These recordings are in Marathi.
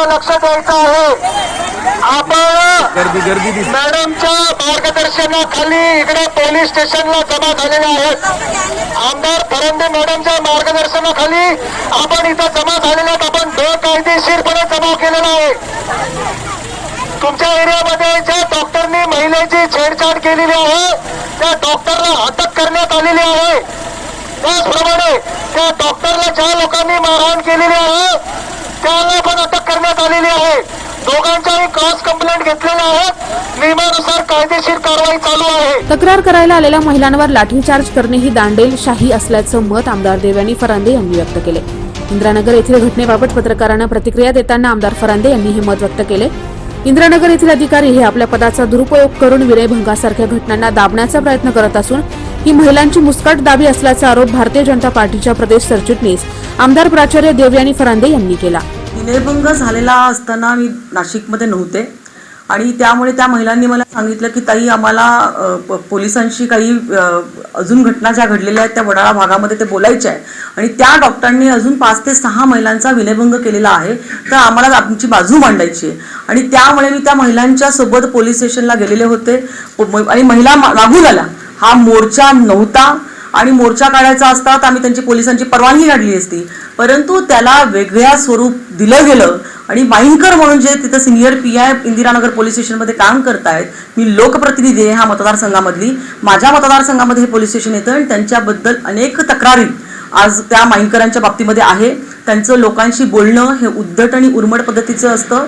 इकडे लक्ष द्यायचं आहे. आपण मॅडमच्या मार्गदर्शनाखाली इकडे पोलीस स्टेशनला जमा झालेले आहेत. आमदार फरंदे मॅडमच्या मार्गदर्शनाखाली आपण इथं जमा झालेले आहेत. आपण बेकायदेशीरपणे जमा केलेला आहे. तुमच्या एरियामध्ये ज्या डॉक्टरनी महिलेची छेडछाड केलेली आहे त्या डॉक्टरला नियमानुसार कायदेशीर कारवाई चालू आहे. तक्रार करायला आलेल्या महिलांवर लाठीचार्ज करणे ही दांडेलशाही असल्याचं मत आमदार देवयानी फरांदे यांनी व्यक्त केले. इंदिरानगर येथील घटनेबाबत पत्रकारांना प्रतिक्रिया देताना आमदार फरांदे यांनी हे मत व्यक्त केले. इंदिरानगर येथील अधिकारी हे आपल्या पदाचा दुरुपयोग करून विनयभंगासारख्या घटनांना दाबण्याचा प्रयत्न करत असून ही महिलांची मुस्कट दाबी असल्याचा आरोप भारतीय जनता पार्टीच्या प्रदेश सरचिटणीस आमदार प्राचार्य देवयानी फरांदे यांनी केला. विनयभंग झालेला असताना मी नाशिकमध्ये नव्हते. आणि त्यामुळे त्या महिलांनी मला सांगितलं की ताई आम्हाला पोलिसांशी काही अजून घटना ज्या घडलेल्या आहेत त्या वडाळा भागामध्ये ते बोलायचे आहे आणि त्या डॉक्टरांनी अजून पाच ते सहा महिलांचा विनयभंग केलेला आहे. तर आम्हाला आमची बाजू मांडायची आहे. आणि त्यामुळे मी त्या महिलांच्या सोबत पोलीस स्टेशनला गेलेले होते. आणि महिला लागू झाला हा मोर्चा नव्हता. आणि मोर्चा काढायचा असता तर आम्ही त्यांची पोलिसांची परवानगी काढली असती. परंतु त्याला वेगळ्या स्वरूप दिलं गेलं आणि माईनकर म्हणून जे तिथं senior P I Indiranagar police स्टेशनमध्ये काम करतायत मी लोकप्रतिनिधी आहे हा मतदारसंघामधली. माझ्या मतदारसंघामध्ये हे पोलीस स्टेशन येतं आणि त्यांच्याबद्दल अनेक तक्रारी आज त्या माईनकरांच्या बाबतीमध्ये आहे. त्यांचं लोकांशी बोलणं हे उद्धट आणि उर्मट पद्धतीचं असतं.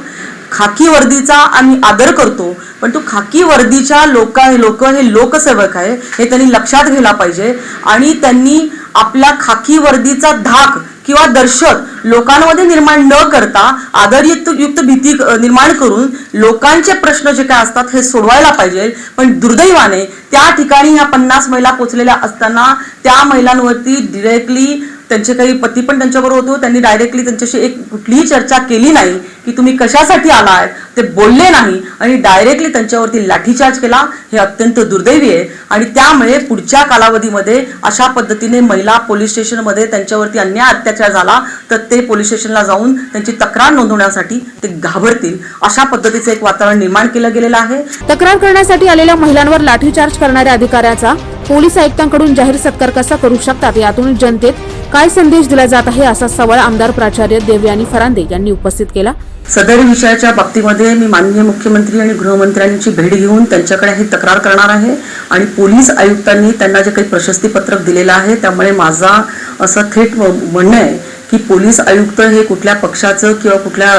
खाकी वर्दीचा आम्ही आदर करतो पण तो खाकी वर्दीच्या लोक लोक हे लोकसेवक आहे हे त्यांनी लक्षात घ्यायला पाहिजे. आणि त्यांनी आपला खाकी वर्दीचा धाक किंवा दर्शक लोकांमध्ये निर्माण न करता आदरयुक्त युक्त भीती निर्माण करून लोकांचे प्रश्न जे काय असतात हे सोडवायला पाहिजे. पण दुर्दैवाने त्या ठिकाणी ह्या पन्नास महिला पोचलेल्या असताना त्या महिलांवरती डिरेक्टली त्यांचे काही पती पण त्यांच्याबरोबर होतो त्यांनी डायरेक्टली त्यांच्याशी एक कुठलीही चर्चा केली नाही की तुम्ही कशासाठी आलाय ते बोलले नाही आणि डायरेक्टली त्यांच्यावरती लाठीचार्ज केला हे अत्यंत दुर्दैवी आहे. आणि त्यामुळे पुढच्या कालावधीमध्ये अशा पद्धतीने महिला पोलीस स्टेशनमध्ये त्यांच्यावरती अन्याय अत्याचार झाला तर ते पोलीस स्टेशनला जाऊन त्यांची तक्रार नोंदवण्यासाठी ते घाबरतील. अशा पद्धतीचं एक वातावरण निर्माण केलं गेलेलं आहे. तक्रार करण्यासाठी आलेल्या महिलांवर लाठीचार्ज करणाऱ्या अधिकाऱ्याचा पोलीस आयुक्तांकडून जाहीर सत्कार कसा करू शकतात? यातून जनतेत काय संदेश दिला जात आहे? असा सवाल आमदार प्राचार्य देवयानी फरांदे यांनी उपस्थित केला. सदर विषयाच्या बाबतीमध्ये मी माननीय मुख्यमंत्री आणि गृहमंत्र्यांची भेट घेऊन त्यांच्याकडे ही तक्रार करणार आहे आणि पोलीस आयुक्तांनी त्यांना जे काही प्रशस्तीपत्रक दिलेलं आहे त्यामुळे माझा असं थेट म्हणणं आहे की पोलीस आयुक्त हे कुठल्या पक्षाचं किंवा कुठल्या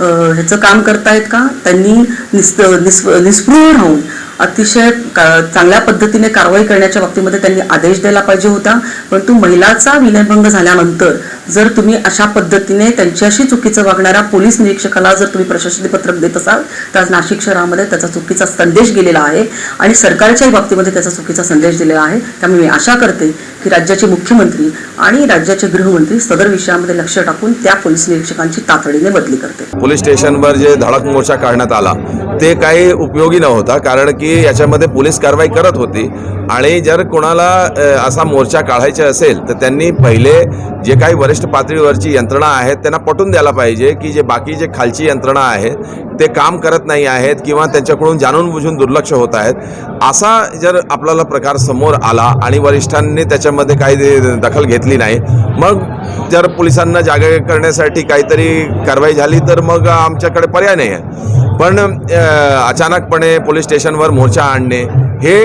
ह्याचं काम करतायत का? त्यांनी निस निस्पृह राहून अतिशय चांगल्या पद्धतीने कारवाई करण्याच्या बाबतीमध्ये त्यांनी आदेश द्यायला पाहिजे होता. परंतु महिलाचा विनयभंग झाल्यानंतर जर तुम्ही अशा पद्धतीने त्यांच्याशी चुकीचं वागणाऱ्या पोलीस निरीक्षकाला जर तुम्ही प्रशस्ती पत्रक देत असाल तर आज नाशिक शहरामध्ये त्याचा चुकीचा संदेश गेलेला आहे आणि सरकारच्याही बाबतीमध्ये त्याचा चुकीचा संदेश दिलेला आहे. त्यामुळे मी आशा करते की राज्याचे मुख्यमंत्री आणि राज्याचे गृहमंत्री सदर विषयामध्ये लक्ष टाकून त्या पोलीस निरीक्षकांची तातडीने बदली करते पोलीस स्टेशनवर जे धडक मोर्चा काढण्यात आला ते काही उपयोगी नव्हता कारण की याच्यामध्ये पोलीस कारवाई करत होती. आणि जर कोणाला असा मोर्चा काढायचा असेल तर त्यांनी पहिले जे काही वरिष्ठ पातळीवरची यंत्रणा आहेत त्यांना पटून द्यायला पाहिजे की जे बाकी जे खालची यंत्रणा आहेत ते काम करत नाही आहेत किंवा त्यांच्याकडून जाणून बुजून दुर्लक्ष होत आहेत. असा जर आपल्याला प्रकार समोर आला आणि वरिष्ठांनी त्याच्यामध्ये काही दे- दखल घेतली नाही मग जर पोलिसांना जागे करण्यासाठी काहीतरी कारवाई झाली तर मग आमच्याकडे पर्याय नाही आहे पण अचानकपणे पोलीस स्टेशनवर मोर्चा आणणे हे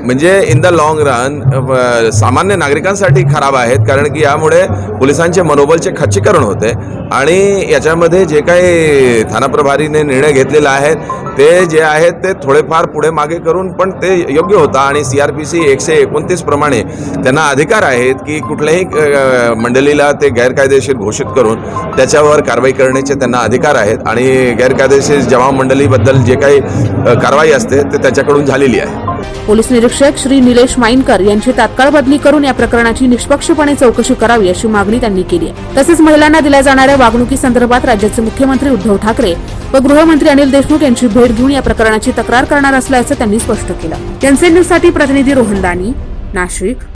म्हणजे इन द लाँग रन सामान्य नागरिकांसाठी खराब आहेत कारण की यामुळे पोलिसांचे मनोबलचे खच्चीकरण होते आणि याच्यामध्ये जे काही थानाप्रभारीने निर्णय घेतलेला आहे ते जे आहेत ते थोडेफार पुढे मागे करून पण ते योग्य होता आणि सी आर पी सी एकशे एकोणतीस प्रमाणे त्यांना अधिकार आहेत की कुठल्याही मंडळीला ते गैरकायदेशीर घोषित करून त्याच्यावर कारवाई करण्याचे त्यांना अधिकार आहेत आणि गैरकायदेशीर जमाव मंडळीबद्दल जे काही कारवाई असते ते त्याच्याकडून झालेली आहे. पोलीस निरीक्षक श्री निलेश माईनकर यांची तात्काळ बदली करून या प्रकरणाची निष्पक्षपणे चौकशी करावी अशी मागणी त्यांनी केली आहे. तसेच महिलांना दिल्या जाणाऱ्या वागणुकीसंदर्भात राज्याचे मुख्यमंत्री उद्धव ठाकरे व गृहमंत्री अनिल देशमुख यांची भेट घेऊन या प्रकरणाची तक्रार करणार असल्याचं त्यांनी स्पष्ट केलं. त्यांचे न्यूजसाठी प्रतिनिधी रोहन दानी नाशिक.